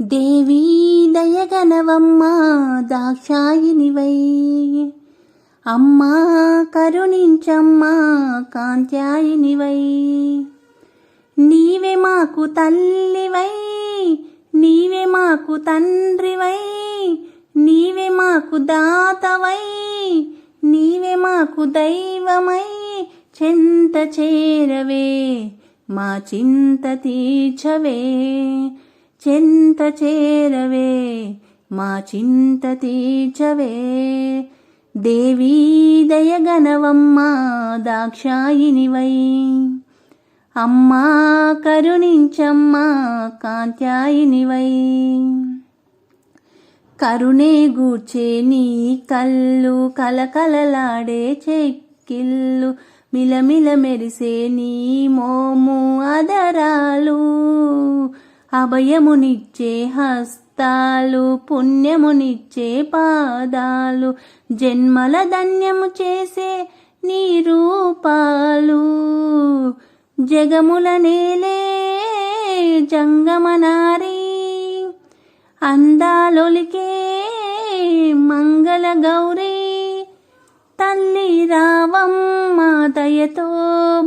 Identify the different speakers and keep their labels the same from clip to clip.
Speaker 1: దేవీ దయగనవమ్మా దాక్షాయినివై. అమ్మా కరుణించమ్మా కాంత్యాయినివై. నీవే మాకు తల్లివై నీవే మాకు తండ్రివై నీవే మాకు దాతవై నీవే మాకు దైవమై చెంత చేరవే మా చింత తీర్చవే. చెంత చేరవే మా చింత తీర్చవే. దేవీ దయగనవమ్మ దాక్షాయినివై. అమ్మా కరుణించమ్మా కాంత్యాయినివై. కరుణే గూర్చే నీ కళ్ళు కలకలలాడే చెక్కిళ్ళు మిలమిల మెరిసే నీ మోము అదరాలు. అభయమునిచ్చే హస్తాలు పుణ్యమునిచ్చే పాదాలు జన్మల ధన్యము చేసే నీ రూపాలు జగముల నేలే జంగమనారి అందాలొలికే మంగళ గౌరీ తల్లి రావమ్మ దయతో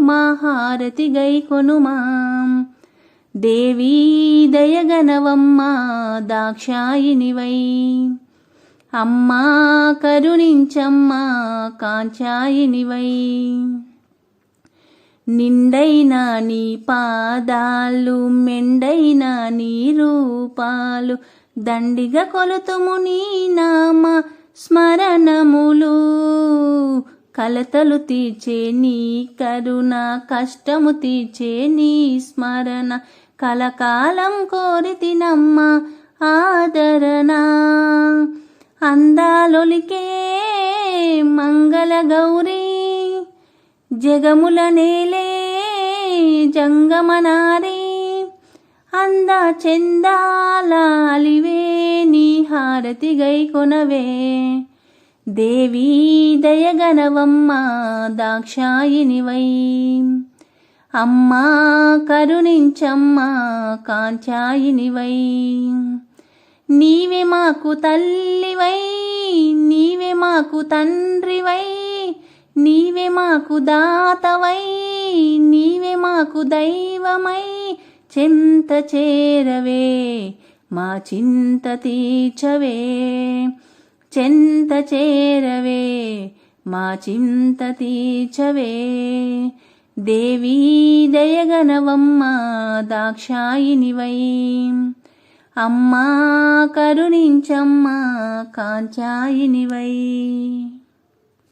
Speaker 1: మహారతి గై కొనుమా దేవీ దయగనవమ్మ దాక్షాయినివై. అమ్మా కరుణించమ్మా కాంచాయినివై నిండైన నీ పాదాలు మెండైన నీ రూపాలు దండిగా కొలుతుము నీ నామ స్మరణములు. కలతలు తీర్చే నీ కరుణ కష్టము తీర్చే నీ స్మరణ కలకాలం కోరితినమ్మ ఆదరణ. అందాలొలికే మంగళ గౌరీ జగముల నేలే జంగమనారి. అంద చెందాలివే నీ హారతి గై కొనవే. దేవీ దయగనవమ్మ దాక్షాయినివై. అమ్మా కరుణించమ్మా కాంచాయినివై. నీవే మాకు తల్లివై నీవే మాకు తండ్రివై నీవే మాకు దాతవై నీవే మాకు దైవమై చింత చేరవే మా చింత తీర్చవే. చింత చేరవే మా చింత తీర్చవే. దేవీ దయగనవమ్మ దాక్షాయినివై. అమ్మా కరుణించమ్మ కాంచాయినివై